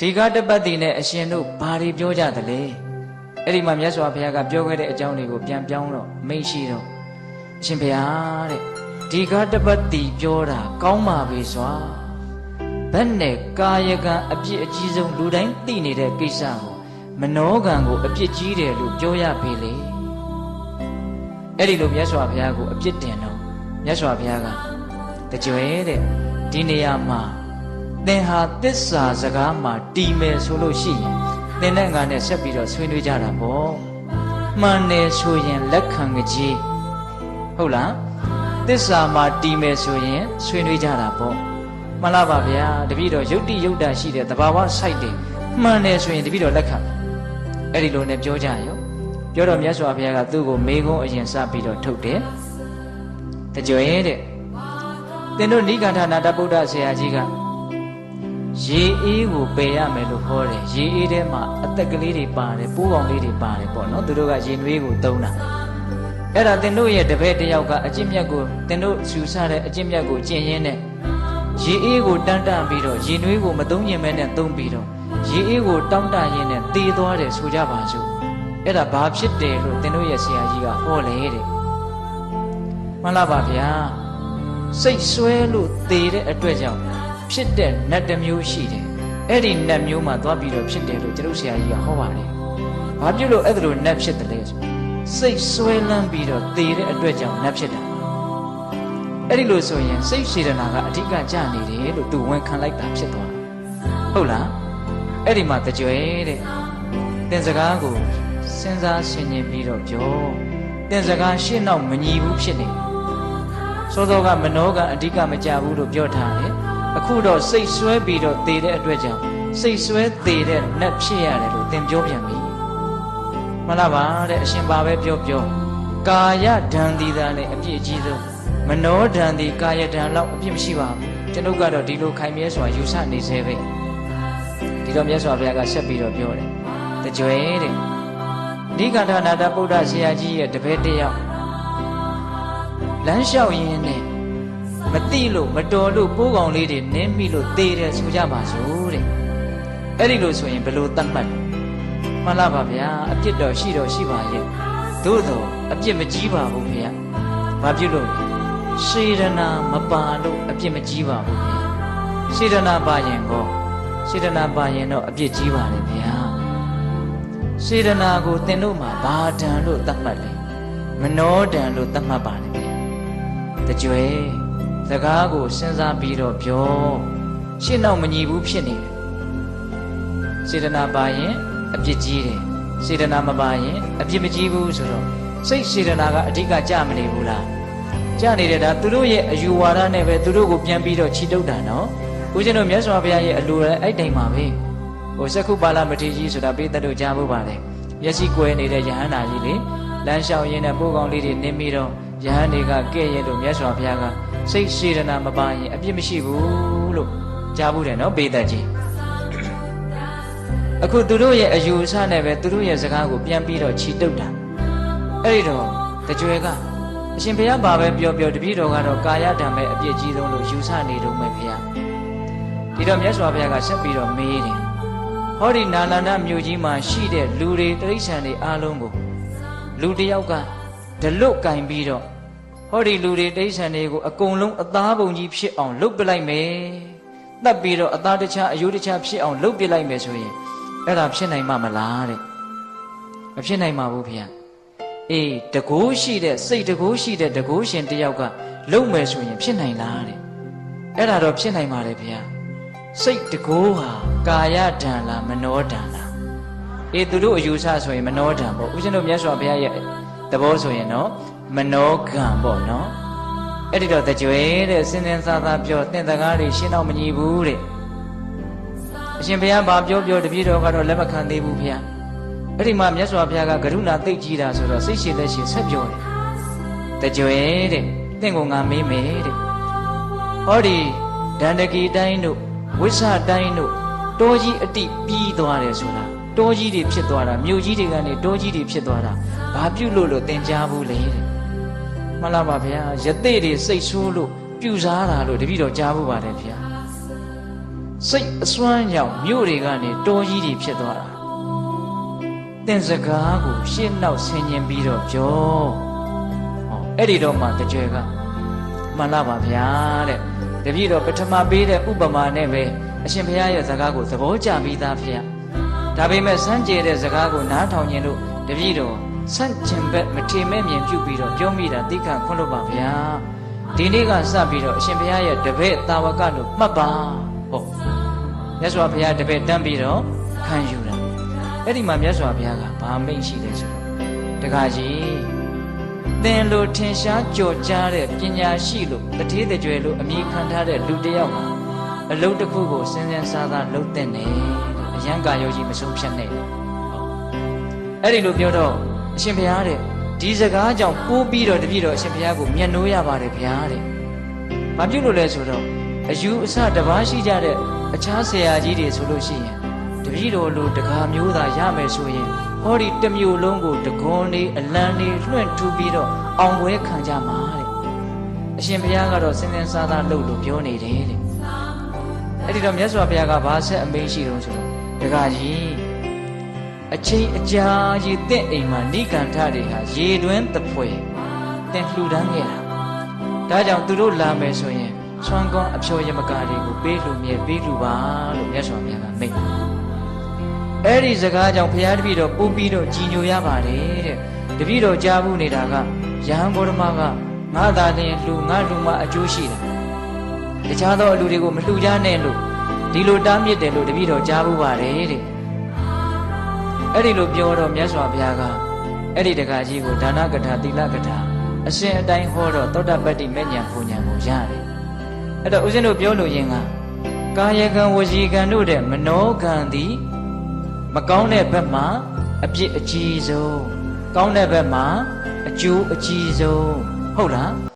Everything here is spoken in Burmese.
ဒီကတပတ်တည်နဲ့အရှင်တို့ဘာတွေပြောကြသလဲအဲ့ဒီမှာမြတ်စွာဘုရားကပြောခဲ့တဲ့အကြောင်းတွေကိုပြန်ပြောင်းတော့မိန့်ရှိတော့အရှင်ဘုရားတဲ့ဒီကတပတ်တည်ပြောတာကောင်းပါပြီစွာဘယ်နဲ့ကာယကံအပြစ်အကြီးဆုံးလူတိုင်းသိနေတဲ့ကိစ္စကိုမနောကံကိုအပြစ်ကြီးတယ်လို့ပြောရပေလေအဲ့ဒီလိုမြတ်စွာဘုရားကိုအပြစ်တင်တော့မြတ်စွာဘုရားကတကြွယ်တဲ့ဒီနေရာမှာ သင်ဟာတစ္ဆာစကားမှာတီမယ်ဆိုလို့ရှိရင်သင်နဲ့ငါနဲ့ဆက်ပြီးတော့ဆွေးနွေးကြတာပေါ့မှန်တယ်ဆိုရင်လက်ခံကြည်ဟုတ်လားတစ္ဆာမှာတီမယ်ဆိုရင်ဆွေးနွေးကြတာပေါ့မှန်လားပါဗျာတပည့်တော်ယုတ်တိယုတ်တာရှိတဲ့တဘာဝစိုက်တယ်မှန်တယ်ဆိုရင်တပည့်တော်လက်ခံအဲ့ဒီလိုနဲ့ပြောကြရောပြောတော့မြတ်စွာဘုရားကသူ့ကိုမေကုန်းအရင်စပြီးတော့ထုတ်တယ်တကြွရဲ့တဲ့သင်တို့နိဂန္ဓနာတဗုဒ္ဓဆရာကြီးက ရေအေးကိုပယ်ရမယ်လို့ဟောတယ်ရေအေးထဲမှာအသက်ကလေးတွေပါတယ်ပိုးကောင်လေးတွေပါတယ်ပေါ့နော်သူတို့ကရေနွေးကိုသုံးတာအဲ့ဒါသင်တို့ရဲ့တပည့်တစ်ယောက်ကအကျင့်မြတ်ကိုသင်တို့ယူဆတဲ့အကျင့်မြတ်ကိုကျင့်ရင်းနဲ့ရေအေးကိုတန်းတန်းပြီးတော့ရေနွေးကိုမသုံးရင်မဲနဲ့သုံးပြီးတော့ရေအေးကိုတောင်းတရင်းနဲ့တေးသွားတယ်ဆိုကြပါစို့အဲ့ဒါဘာဖြစ်တယ်လို့သင်တို့ရဲ့ဆရာကြီးကဟောလေတဲ့မှန်လားပါဗျာစိတ်ဆွဲလို့တေတဲ့အတွက်ကြောင့် ဖြစ်တဲ့နတ်တစ်မျိုးရှိတယ်အဲ့ဒီနတ်မျိုးမှာသွားပြီးတော့ဖြစ်တယ်လို့ကျွန်တော်ဆရာကြီးကဟောပါတယ်ဘာဖြစ်လို့အဲ့ဒါလိုနတ်ဖြစ်တယ်လဲဆိုစိတ်ဆွဲလန်းပြီးတော့သေတဲ့အတွက်ကြောင့်နတ်ဖြစ်တာအဲ့ဒီလိုဆိုရင်စိတ်စေတနာကအဓိကကြနေတယ်လို့သူဝန်ခံလိုက်တာဖြစ်သွားဟုတ်လားအဲ့ဒီမှာတကြွယ်တဲ့သင်စကားကိုစဉ်းစားဆင်ခြင်ပြီးတော့ပြောသင်စကားရှင်းတော့မညီဘူးဖြစ်နေစောစောကမနောကအဓိကမကြဘူးလို့ပြောထားတယ် အခုတော့စိတ်ဆွဲပြီးတော့သေတဲ့အတွက်ကြောင့်စိတ်ဆွဲသေတဲ့နတ်ဖြစ်ရတယ်လို့သင်ပြောပြန်ပြီမလားပါတဲ့အရှင်ပါပဲပြောပြောကာယဒံဒီတာနဲ့အပြည့်အကြီးဆုံးမနောဒံဒီကာယဒံလောက်အပြည့်မရှိပါဘူးကျွန်ုပ်ကတော့ဒီလိုခိုင်မြဲစွာယူဆနေသေးပဲဒီတော့မြတ်စွာဘုရားကဆက်ပြီးတော့ပြောတယ်တကြွယ်တဲ့နိဂန္ဓနာတဗုဒ္ဓဆရာကြီးရဲ့တပည့်တစ်ယောက်လမ်းလျှောက်ရင်းနဲ့ မတိလို့မတော်လို့ပိုးကောင်လေးတွေနင်းမိလို့သေတယ်ဆိုကြပါစို့တဲ့အဲ့ဒီလိုဆိုရင်ဘယ်လိုသတ်မှတ်လဲမှန်လားပါဗျာအပြစ်တော်ရှိတော်ရှိပါရဲ့သို့တော့အပြစ်မကြီးပါဘူးဗျာဘာဖြစ်လို့လဲစေရနာမပါလို့အပြစ်မကြီးပါဘူးဗျာစေရနာပါရင်ကောစေရနာပါရင်တော့အပြစ်ကြီးပါလေဗျာစေရနာကိုသင်တို့မှာဘာဒံလို့သတ်မှတ်လဲမနောဒံလို့သတ်မှတ်ပါလေဗျာတကြွယ် စကားကိုစဉ်းစားပြီးတော့ပြောရှင်းတော့မညီဘူးဖြစ်နေတယ်စေတနာပါရင်အပြစ်ကြီးတယ်စေတနာမပါရင်အပြစ်မကြီးဘူးဆိုတော့စိတ်စေတနာကအဓိကကြမနေဘူးလားကြနေတယ်ဒါသူတို့ရဲ့အယူဝါဒနဲ့ပဲသူတို့ကိုပြန်ပြီးတော့ခြိတုပ်တာနော်ဦးဇင်းတို့မြတ်စွာဘုရားရဲ့အလိုလည်းအဲ့တိုင်ပါပဲဟိုစက္ခုပါဠမထေရကြီးဆိုတာပေးတတ်တို့ကြားဖို့ပါတယ်မျက်စိကွဲနေတဲ့ယဟန္တာကြီးလေလမ်းလျှောက်ရင်းနဲ့ပိုးကောင်လေးတွေနင်းပြီးတော့ ယဟန်တွေကကဲ့ရဲ့လို့မြတ်စွာဘုရားကစိတ်စေတနာမပါရင်အပြစ်မရှိဘူးလို့ကြားဘူးတယ်နော်ပေးတတ်ကြီးအခုသူတို့ရဲ့အယူအဆနဲ့ပဲသူတို့ရဲ့စကားကိုပြန်ပြီးတော့ခြိတုပ်တာအဲ့ဒီတော့တကြွယ်ကအရှင်ဘုရားဘာပဲပြောပြောတပည့်တော်ကတော့ကာယဓာတ်ပဲအပြစ်ကြီးဆုံးလို့ယူဆနေတော့မယ်ဘုရားဒီတော့မြတ်စွာဘုရားကဆက်ပြီးတော့မေးတယ်ဟောဒီနာလန္ဒမြို့ကြီးမှာရှိတဲ့လူတွေတိရစ္ဆာန်တွေအားလုံးကိုလူတစ်ယောက်က ဒလွတ်ကင်ပြီးတော့ဟောဒီလူတွေတိရစ္ဆာန်တွေကိုအကုန်လုံးအသားပုံကြီးဖြစ်အောင်လုပ်ပလိုက်မယ်။တတ်ပြီးတော့အသားတစ်ခြားအယိုးတစ်ခြားဖြစ်အောင်လုပ်ပစ်လိုက်မယ်ဆိုရင်အဲ့ဒါဖြစ်နိုင်မှာမလားတဲ့။မဖြစ်နိုင်ပါဘူးဖေ။အေးတကိုးရှိတဲ့စိတ်တကိုးရှိတဲ့တကိုးရှင်တယောက်ကလုပ်မယ်ဆိုရင်ဖြစ်နိုင်လားတဲ့။အဲ့ဒါတော့ဖြစ်နိုင်ပါတယ်ဖေ။စိတ်တကိုးဟာကာယဒံလားမနောဒံလား။အေးသူတို့အယူဆဆိုရင်မနောဒံပေါ့။ဦးဇင်းတို့မြတ်စွာဘုရားရဲ့ သဘောဆိုရင်နော်မနောကံပေါ့နော်အဲ့ဒီတော့တကြွယ်တဲ့စင်စင်စားစားပြောတင့်တကားတွေရှင်းတော့မညီဘူးတဲ့အရှင်ဘုရားဘာပြောပြောတပည့်တော်ကတော့လက်မခံသေးဘူးဘုရားအဲ့ဒီမှာမြတ်စွာဘုရားကကရုဏာသိတ်ကြီးတာဆိုတော့စိတ်ရှိလက်ရှိဆက်ပြောတယ်တကြွယ်တဲ့တင့်ကိုငါမေးမယ်တဲ့ဟောဒီဒန္တကီတိုင်းတို့ဝိဆတိုင်းတို့တောကြီးအတိပြီးသွားတယ်ဆိုတာ တောကြီးတွေဖြစ်သွားတာမြို့ကြီးတွေကနေတောကြီးတွေဖြစ်သွားတာဘာပြုလို့လို့သင်ကြားဘူးလေတဲ့မှန်လားပါဗျာယသိတွေစိတ်ဆိုးလို့ပြူစားတာလို့တပည့်တော်ကြားဖို့ပါတယ်ဗျာစိတ်အစွမ်းကြောင့်မြို့တွေကနေတောကြီးတွေဖြစ်သွားတာသင်စကားကိုရှင်းနောက်ဆင်ញင်ပြီးတော့ပြောဟောအဲ့ဒီတော့မှတကြွယ်ကမှန်လားပါဗျာတဲ့တပည့်တော်ပထမပေးတဲ့ဥပမာနဲ့ပဲအရှင်ဘုရားရဲ့စကားကိုသဘောကျပြီးသားဖေ။ ဒါပေမဲ့စမ်းကြဲတဲ့စကားကိုနားထောင်ခြင်းလို့တပည့်တော်ဆန့်ကျင်ဘက်မထေမဲ့မြင်ပြုပြီးတော့ပြောမိတာသိခံခွင့်လို့ပါဗျာ။ဒီနေ့ကစပြီးတော့အရှင်ဘုရားရဲ့တပည့်တာဝကလို့မှတ်ပါ။ဟုတ်။မြတ်စွာဘုရားတပည့်တန်းပြီးတော့ခံယူတာ။အဲ့ဒီမှာမြတ်စွာဘုရားကဘာမိန့်ရှိလဲဆိုတော့တခါကြီးသင်လိုထင်ရှားကြော်ကြားတဲ့ပညာရှိလို့တထေးတကြွယ်လို့အမိခံထားတဲ့လူတစ်ယောက်ဟာအလုတ်တစ်ခုကိုစဉ်းစဉ်စားစားလုပ်တဲ့နဲ့ တဲ့အရန်ကာယောကြီးမဆုံးဖြတ်နဲ့ဟုတ်အဲ့ဒီလိုပြောတော့အရှင်ဘုရားတဲ့ဒီစကားကြောင့်ပိုးပြီးတော့တပည့်တော်အရှင်ဘုရားကိုမျက်နှိုးရပါတယ်ဘုရားတဲ့ဘာဖြစ်လို့လဲဆိုတော့အယူအဆတစ်ပါးရှိကြတဲ့အခြားဆရာကြီးတွေဆိုလို့ရှိရင်တပည့်တော်လိုတကားမျိုးသာရမယ်ဆိုရင်ဟောဒီတစ်မျိုးလုံးကိုတကွန်လေးအလံလေးလွှင့်ထူပြီးတော့အောင်ပွဲခံကြမှာတဲ့အရှင်ဘုရားကတော့စင်စင်စားစားလုပ်လို့ပြောနေတယ်တဲ့ အဲ့ဒီတော့မြတ်စွာဘုရားကဘာဆက်အမိန့်ရှိတော့ဆိုတော့တကားကြီးအချိန်အကြာကြီးတင့်အိမ်မှာဏိကန္ထတွေဟာရေတွင်းတပွဲတင်လှူဒန်းခဲ့တာဒါကြောင့်သူတို့လာမယ်ဆိုရင်ဆွမ်းကောင်းအဖြောယမကာတွေကိုပေးလှူမြဲပေးလှူပါလို့မြတ်စွာဘုရားကမိန့်အဲ့ဒီစကားကြောင့်ဘုရားတပည့်တော်ပူပြီးတော့ကြည်ညိုရပါတယ်တဲ့တပည့်တော်ကြားဘူးနေတာကယဟန်ဘောဓမကငါသာလျှင်လှူငါလှူမှအကျိုးရှိတယ် တခြားသောအလူတွေကိုမလှူကြနဲ့လို့ဒီလိုတားမြစ်တယ်လို့တပည့်တော်ကြားဘူးပါတယ်တဲ့အဲ့ဒီလိုပြောတော့မြတ်စွာဘုရားကအဲ့ဒီတက္ကကြီးကိုဒါနကထာသီလကထာအရှင်အတိုင်းဟောတော့သောတပတ္တိမေညာပူညာကိုရတယ်အဲ့တော့ဦးဇင်းတို့ပြောလို့ရင်ကကာယကံဝစီကံတို့တဲ့မနောကံသည်မကောင်းတဲ့ဘက်မှာအပြစ်အကြီးဆုံးကောင်းတဲ့ဘက်မှာအကျိုးအကြီးဆုံးဟုတ်လား